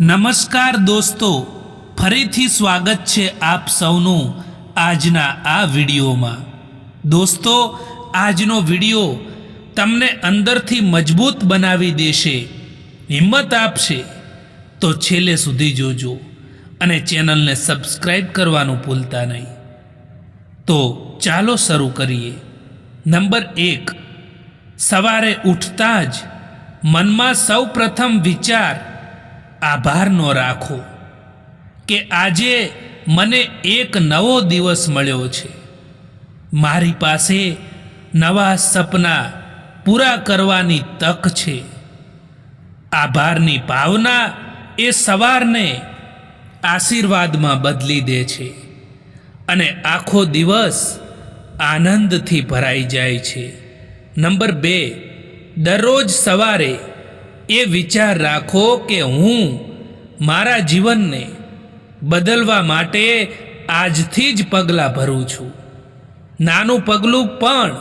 નમસ્કાર દોસ્તો, ફરીથી સ્વાગત છે આપ સૌનું આજના આ વિડીયોમાં. દોસ્તો, આજનો વીડિયો તમને અંદરથી મજબૂત બનાવી દેશે, હિંમત આપશે. તો છેલ્લે સુધી જોજો અને ચેનલને સબસ્ક્રાઈબ કરવાનું ભૂલતા નહીં. તો ચાલો શરૂ કરીએ. નંબર એક, સવારે ઉઠતા જ મનમાં સૌ પ્રથમ વિચાર આભારનો રાખો કે આજે મને એક નવો દિવસ મળ્યો છે. મારી પાસે નવા સપના પૂરા કરવાની તક છે. આભારની ભાવના એ સવારને આશીર્વાદમાં બદલી દે છે અને આખો દિવસ આનંદથી ભરાઈ જાય છે. નંબર બે, દરરોજ સવારે એ વિચાર રાખો કે હું મારા જીવનને બદલવા માટે આજથી જ પગલાં ભરું છું. નાનું પગલું પણ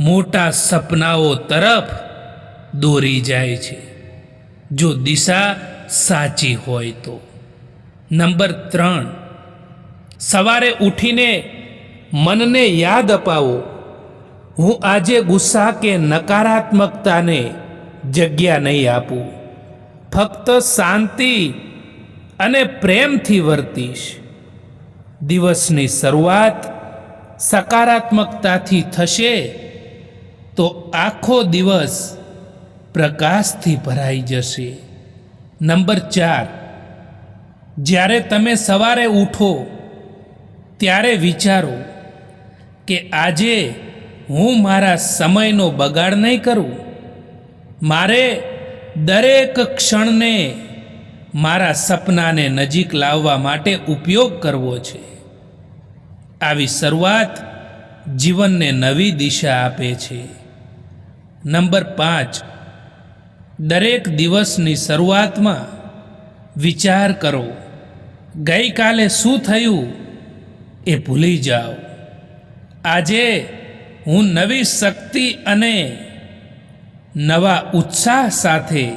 મોટા સપનાઓ તરફ દોરી જાય છે. જો દિશા સાચી હોય તો. નંબર ત્રણ. સવારે ઉઠીને મનને યાદ અપાવો. હું આજે ગુસ્સા કે નકારાત્મકતાને જગ્યા નહીં આપું. ફક્ત શાંતિ અને પ્રેમથી વર્તીશ. દિવસની શરૂઆત સકારાત્મકતાથી થશે તો આખો દિવસ પ્રકાશથી ભરાઈ જશે. નંબર ચાર. જ્યારે તમે સવારે ઉઠો, ત્યારે વિચારો કે આજે હું મારા સમયનો બગાડ નહીં કરું. મારે દરેક ક્ષણને મારા સપનાને નજીક લાવવા માટે ઉપયોગ કરવો છે. આવી શરૂઆત જીવનને નવી દિશા આપે છે. નંબર પાંચ. દરેક દિવસની શરૂઆતમાં વિચાર કરો, ગઈકાલે શું થયું એ ભૂલી જાઓ. આજે હું નવી શક્તિ અને નવા ઉત્સાહ સાથે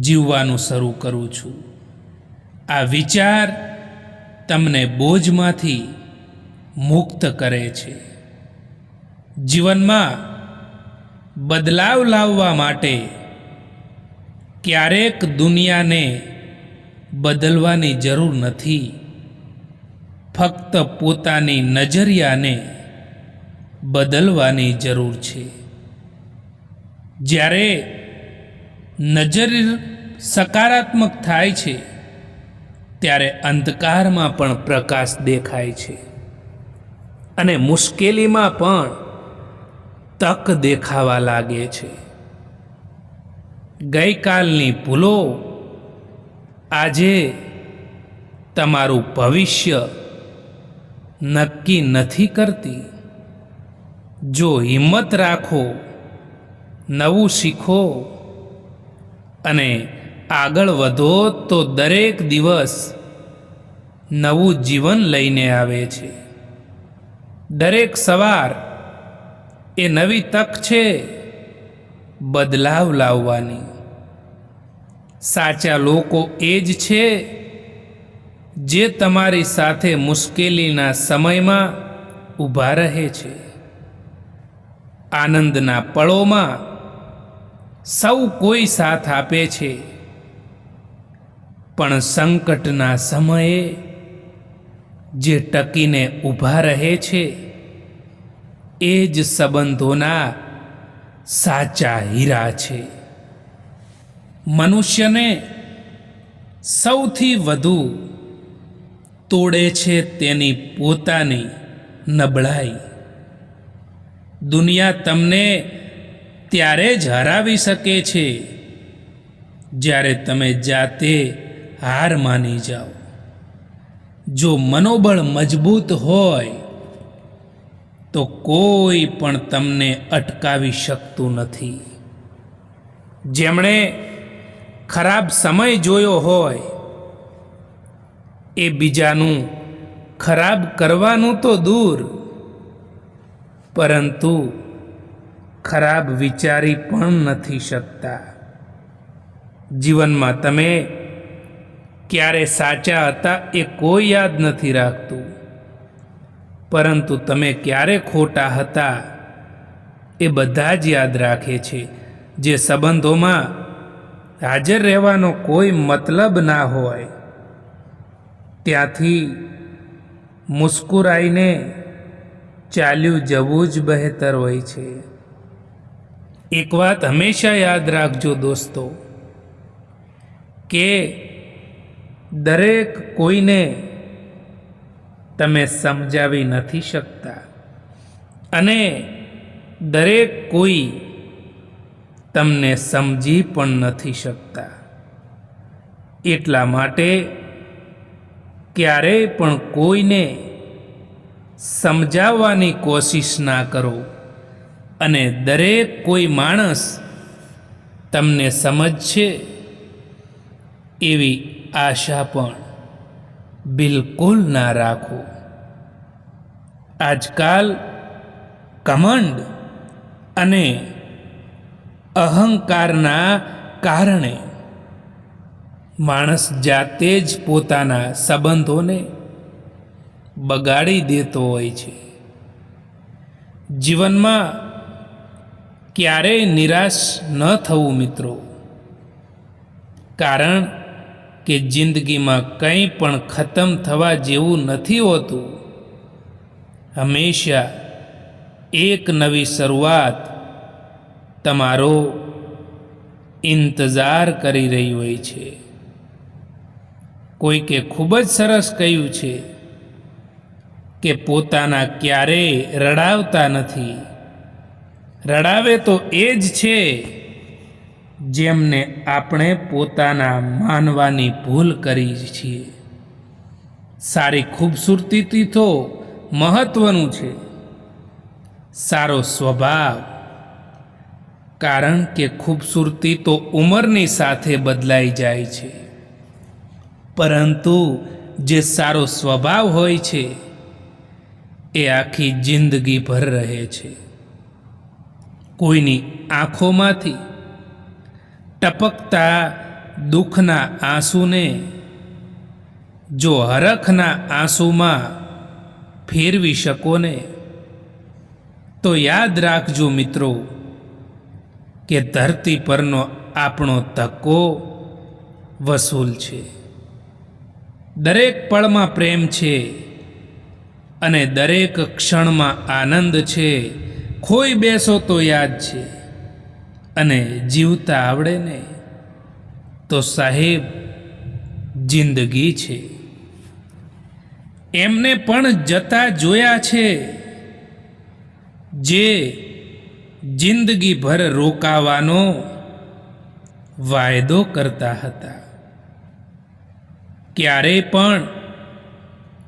જીવવાનું શરૂ કરું છું. આ વિચાર તમને બોજમાંથી મુક્ત કરે છે. જીવનમાં બદલાવ લાવવા માટે ક્યારેક દુનિયાને બદલવાની જરૂર નથી. ફક્ત પોતાની નજરિયાને બદલવાની જરૂર છે. જ્યારે નજર સકારાત્મક થાય છે, ત્યારે અંધકારમાં પણ પ્રકાશ દેખાય છે. અને મુશ્કેલીમાં પણ તક દેખાવા લાગે છે. ગઈકાલની ભૂલો આજે તમારું ભવિષ્ય નક્કી નથી કરતી. જો હિંમત રાખો નવું શીખો અને આગળ વધો તો દરેક દિવસ નવું જીવન લઈને આવે છે. દરેક સવાર એ નવી તક છે બદલાવ લાવવાની. સાચા લોકો એ જ છે જે તમારી સાથે મુશ્કેલીના સમયમાં ઊભા રહે છે. આનંદના પળોમાં સૌ કોઈ સાથ આપે છે. પણ સંકટના સમયે જે ટકીને ઊભા રહે છે, એ જ સંબંધોના સાચા હીરા છે. મનુષ્યને સૌથી વધુ તોડે છે તેની પોતાની નબળાઈ. દુનિયા તમને ત્યારે જ હરાવી શકે છે. જ્યારે તમે જાતે હાર માની જાઓ. જો મનોબળ મજબૂત હોય, તો કોઈ પણ તમને અટકાવી શકતું નથી. જેમણે ખરાબ સમય જોયો હોય, એ બીજાનું ખરાબ કરવાનું તો દૂર, પરંતુ ખરાબ વિચારી પણ નથી શકતા. જીવનમાં તમે ક્યારે સાચા હતા એ કોઈ યાદ નથી રાખતું. પરંતુ તમે ક્યારે ખોટા હતા એ બધા જ યાદ રાખે છે, જે સંબંધોમાં હાજર રહેવાનો કોઈ મતલબ ના હોય. ત્યાંથી મુસ્કુરાઈને ચાલ્યું જવું જ બહેતર હોય છે. એક વાત હંમેશા યાદ રાખજો દોસ્તો, કે દરેક કોઈને તમે સમજાવી નથી શકતા. અને દરેક કોઈ તમને સમજી પણ નથી શકતા. એટલા માટે ક્યારેય પણ કોઈને સમજાવવાની કોશિશ ના કરો. અને દરેક કોઈ માણસ તમને સમજશે એવી આશા પણ બિલકુલ ના રાખો. આજકાલ કમંડ અને અહંકારના કારણે માણસ જાતે જ પોતાના સંબંધોને બગાડી દેતો હોય છે. જીવનમાં ક્યારેય નિરાશ ન થવું મિત્રો. કારણ કે જિંદગીમાં કંઈ પણ ખતમ થવા જેવું નથી હોતું. હંમેશા એક નવી શરૂઆત તમારો ઇંતજાર કરી રહી હોય છે. કોઈકે ખૂબ જ સરસ કહ્યું છે કે પોતાના ક્યારેય રડાવતા નથી. રડાવે તો એ જ છે જેમને આપણે પોતાના માનવાની ભૂલ કરી છીએ. સારી ખૂબસૂરતીથી તો મહત્વનું છે. સારો સ્વભાવ. કારણ કે ખૂબસૂરતી તો ઉંમરની સાથે બદલાઈ જાય છે. પરંતુ જે સારો સ્વભાવ હોય છે, એ આખી જિંદગીભર રહે છે. કોઈની આંખોમાંથી ટપકતા દુઃખના આંસુને જો હરખના આંસુમાં ફેરવી શકો ને, તો યાદ રાખજો મિત્રો કે ધરતી પરનો આપણો ધક્કો વસૂલ છે. દરેક પળમાં પ્રેમ છે અને દરેક ક્ષણમાં આનંદ છે. ખોઈ બેસો તો યાદ છે. અને જીવતા આવડે ને તો સાહેબ જિંદગી છે. એમને પણ જતા જોયા છે જે જિંદગીભર રોકાવાનો વાયદો કરતા હતા. ક્યારેય પણ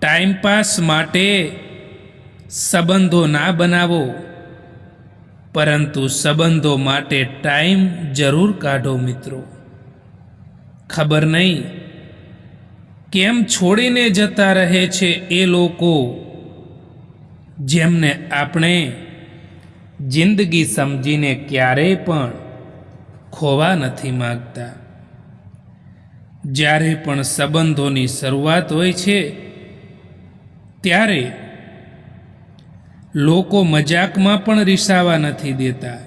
ટાઈમપાસ માટે સંબંધો ના બનાવો. પરંતુ સંબંધો માટે ટાઈમ જરૂર કાઢો મિત્રો. ખબર નહીં કેમ છોડીને જતા રહે છે એ લોકો જેમને આપણે જિંદગી સમજીને ક્યારેય પણ ખોવા નથી માગતા. જ્યારે પણ સંબંધોની શરૂઆત હોય છે, ત્યારે લોકો મજાકમાં પણ રીસાવા નથી દેતા.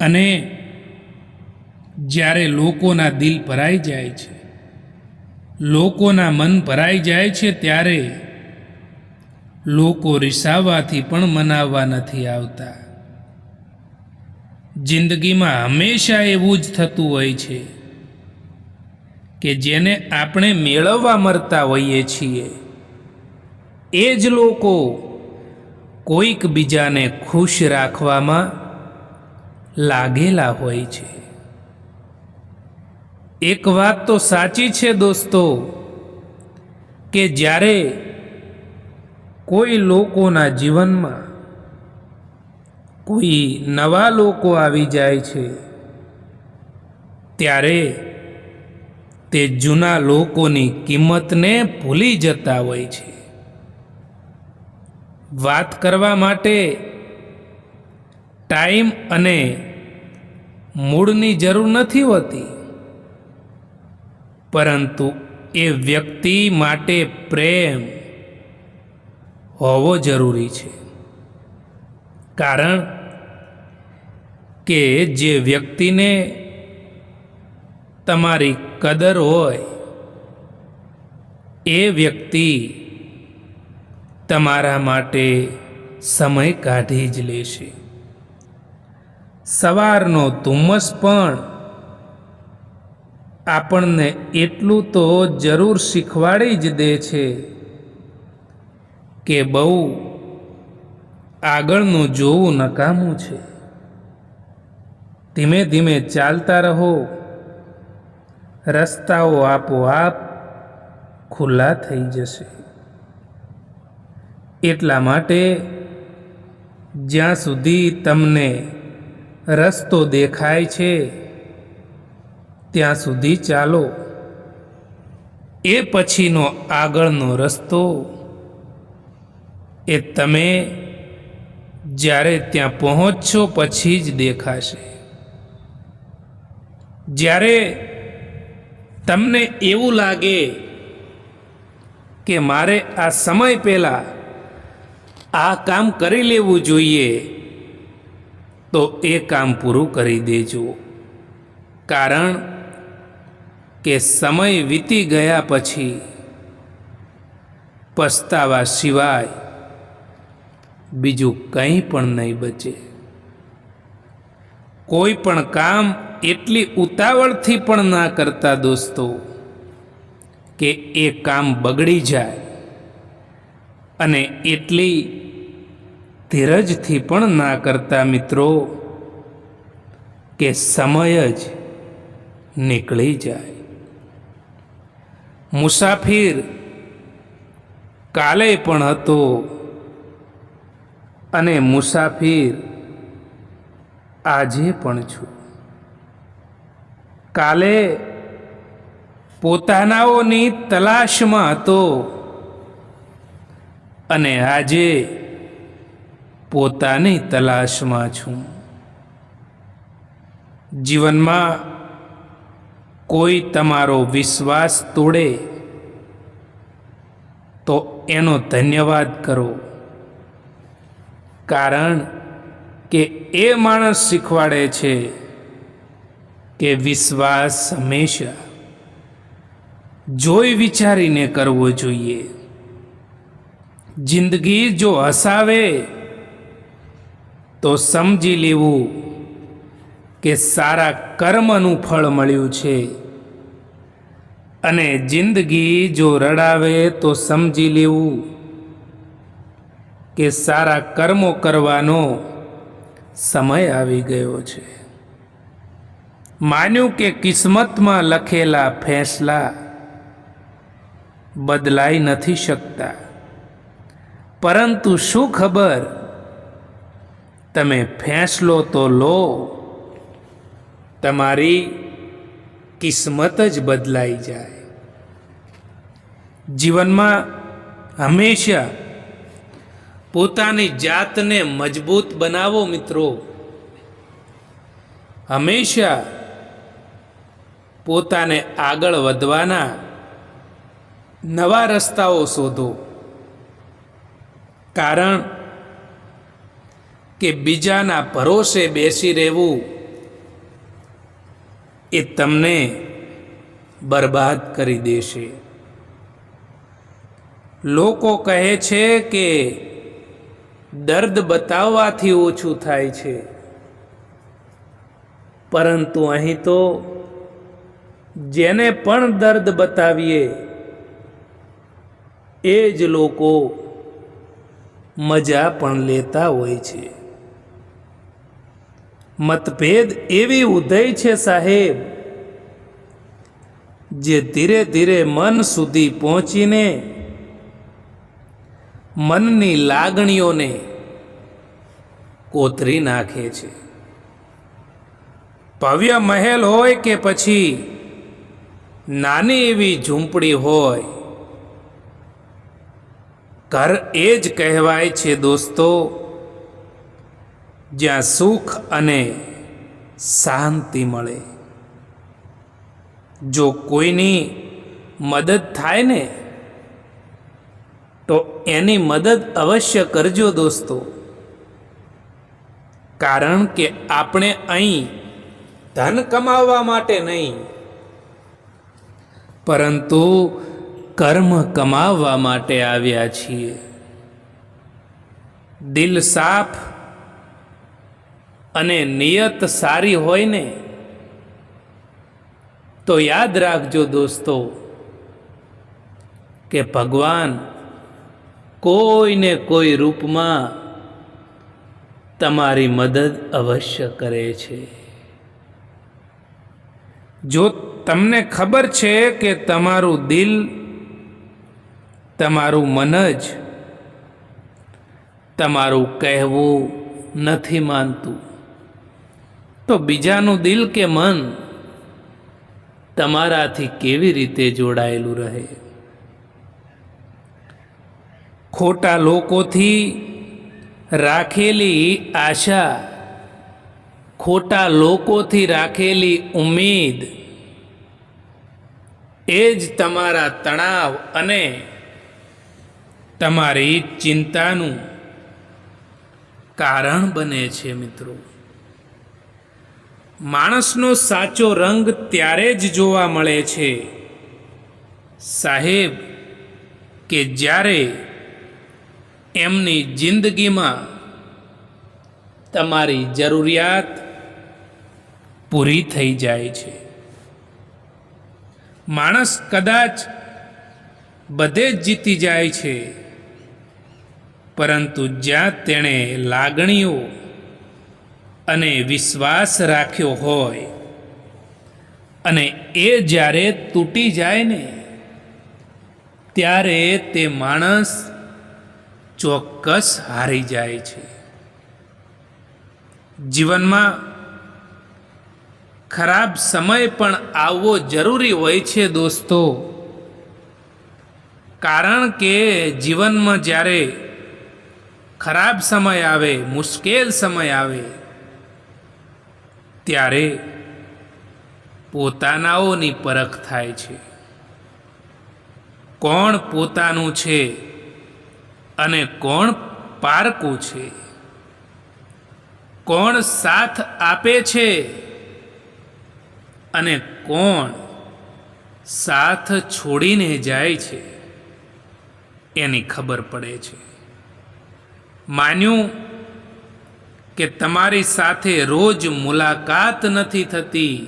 અને જ્યારે લોકોના દિલ ભરાઈ જાય છે, લોકોના મન ભરાઈ જાય છે, ત્યારે લોકો રીસાવાથી પણ મનાવવા નથી આવતા. જિંદગીમાં હંમેશા એવું જ થતું હોય છે કે જેને આપણે મેળવવા મરતા હોઈએ છીએ, એ જ લોકો કોઈક બીજાને ખુશ રાખવામાં લાગેલા હોય છે. એક વાત તો સાચી છે દોસ્તો, કે જ્યારે કોઈ લોકોના જીવનમાં કોઈ નવા લોકો આવી જાય છે, ત્યારે તે જૂના લોકોની કિંમતને ભૂલી જતા હોય છે. વાત કરવા માટે ટાઈમ અને મૂળની જરૂર નથી હોતી. પરંતુ એ વ્યક્તિ માટે પ્રેમ હોવો જરૂરી છે. કારણ કે જે વ્યક્તિને તમારી કદર હોય, એ વ્યક્તિ તમારા માટે સમય કાઢી જ લેશે. સવારનો ધુમ્મસ પણ આપણને એટલું તો જરૂર શીખવાડી જ દે છે કે બહુ આગળનું જોવું નકામું છે. ધીમે ધીમે ચાલતા રહો. રસ્તાઓ આપોઆપ ખુલ્લા થઈ જશે. એટલા માટે જ્યાં સુધી તમને રસ્તો દેખાય છે, ત્યાં સુધી ચાલો. એ પછીનો આગળનો રસ્તો એ તમે જ્યારે ત્યાં પહોંચશો પછી જ દેખાશે. જ્યારે તમને એવું લાગે કે મારે આ સમય પહેલાં આ કામ કરી લેવું જોઈએ, તો એ કામ પૂરું કરી દેજો. કારણ કે સમય વીતી ગયા પછી પસ્તાવા સિવાય બીજું કંઈ પણ નહીં બચે. કોઈ પણ કામ એટલી ઉતાવળથી પણ ના કરતા દોસ્તો, કે એ કામ બગડી જાય અને એટલી ધીરજથી પણ ના કરતા મિત્રો, કે સમય જ નીકળી જાય. મુસાફિર કાલે પણ હતો અને મુસાફિર આજે પણ છું. કાલે પોતાનાઓની તલાશમાં હતો અને આજે પોતાની તલાશમાં છું. જીવનમાં કોઈ તમારો વિશ્વાસ તોડે તો એનો ધન્યવાદ કરો. કારણ કે એ માણસ શીખવાડે છે કે વિશ્વાસ હંમેશા જોઈ વિચારીને કરવો જોઈએ. જિંદગી જો હસાવે તો સમજી લેવું કે સારા કર્મનું ફળ મળ્યું છે. અને જિંદગી જો રડાવે તો સમજી લેવું કે સારા કર્મો કરવાનો સમય આવી ગયો છે. માન્યું કે કિસ્મતમાં લખેલા ફેંસલા બદલાઈ નથી શકતા. પરંતુ શું ખબર તમે ફેંસલો તો લો, તમારી કિસ્મત જ બદલાઈ જાય. જીવનમાં હંમેશા પોતાની જાતને મજબૂત બનાવો મિત્રો. હંમેશા પોતાને આગળ વધવાના નવા રસ્તાઓ શોધો. કારણ કે બીજાના ભરોસે બેસી રહેવું એ તમને બરબાદ કરી દેશે. લોકો કહે છે કે દર્દ બતાવવાથી ઓછું થાય છે. પરંતુ અહીં તો જેને પણ દર્દ બતાવીએ, એ જ લોકો મજા પણ લેતા હોય છે. મતભેદ એવી ઉદય છે સાહેબ, જે ધીરે ધીરે મન સુધી પહોંચીને મનની લાગણીઓને કોતરી નાખે છે. ભવ્ય મહેલ હોય કે પછી નાની એવી ઝૂંપડી હોય, ઘર એ જ કહેવાય છે દોસ્તો. જ્યાં સુખ અને શાંતિ મળે. જો કોઈની મદદ થાય ને, તો એની મદદ અવશ્ય કરજો દોસ્તો. કારણ કે આપણે અહીં ધન કમાવવા માટે નહીં, પરંતુ કર્મ કમાવવા માટે આવ્યા છીએ. દિલ સાફ અને નિયત સારી હોય ને, તો યાદ રાખજો દોસ્તો, કે ભગવાન કોઈને કોઈ રૂપમાં તમારી મદદ અવશ્ય કરે છે. જો તમને ખબર છે કે તમારું દિલ, તમારું મન જ તમારું કહેવું નથી માનતું તો બીજાનું દિલ કે મન તમારાથી કેવી રીતે જોડાયેલું રહે? ખોટા લોકોથી રાખેલી આશા, ખોટા લોકોથી રાખેલી ઉમેદ, એ જ તમારા તણાવ અને તમારી ચિંતાનું કારણ બને છે મિત્રો. માણસનો સાચો રંગ ત્યારે જ જોવા મળે છે. સાહેબ, કે જ્યારે એમની જિંદગીમાં તમારી જરૂરિયાત પૂરી થઈ જાય છે. માણસ કદાચ બધે જ જીતી જાય છે, પરંતુ જ્યાં તેણે લાગણીઓ અને વિશ્વાસ રાખ્યો હોય અને એ જ્યારે તૂટી જાય ને, ત્યારે તે માણસ ચોક્કસ હારી જાય છે. જીવનમાં ખરાબ સમય પણ આવવો જરૂરી હોય છે દોસ્તો. કારણ કે જીવનમાં જ્યારે ખરાબ સમય આવે, મુશ્કેલ સમય આવે ત્યારે પોતાનાઓની પરખ થાય છે. કોણ પોતાનું છે અને કોણ પારકું છે? કોણ સાથ આપે છે અને કોણ સાથ છોડીને જાય છે એની ખબર પડે છે. માન્યું કે તમારી સાથે રોજ મુલાકાત નથી થતી.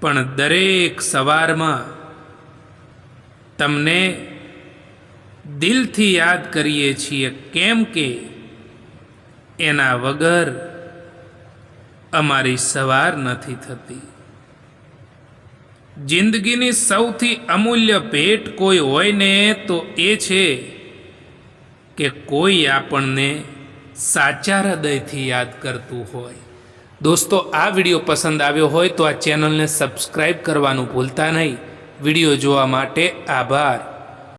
પણ દરેક સવારમાં તમને દિલથી યાદ કરીએ છીએ કેમ કે એના વગર અમારી સવાર નથી થતી. જિંદગીની સૌથી અમૂલ્ય ભેટ કોઈ હોય ને તો એ છે કે કોઈ આપણને સાચા હૃદયથી યાદ કરતું હોય. દોસ્તો, આ વીડિયો પસંદ આવ્યો હોય તો આ ચેનલને સબસ્ક્રાઈબ કરવાનું ભૂલતા નહીં. વીડિયો જોવા માટે આભાર.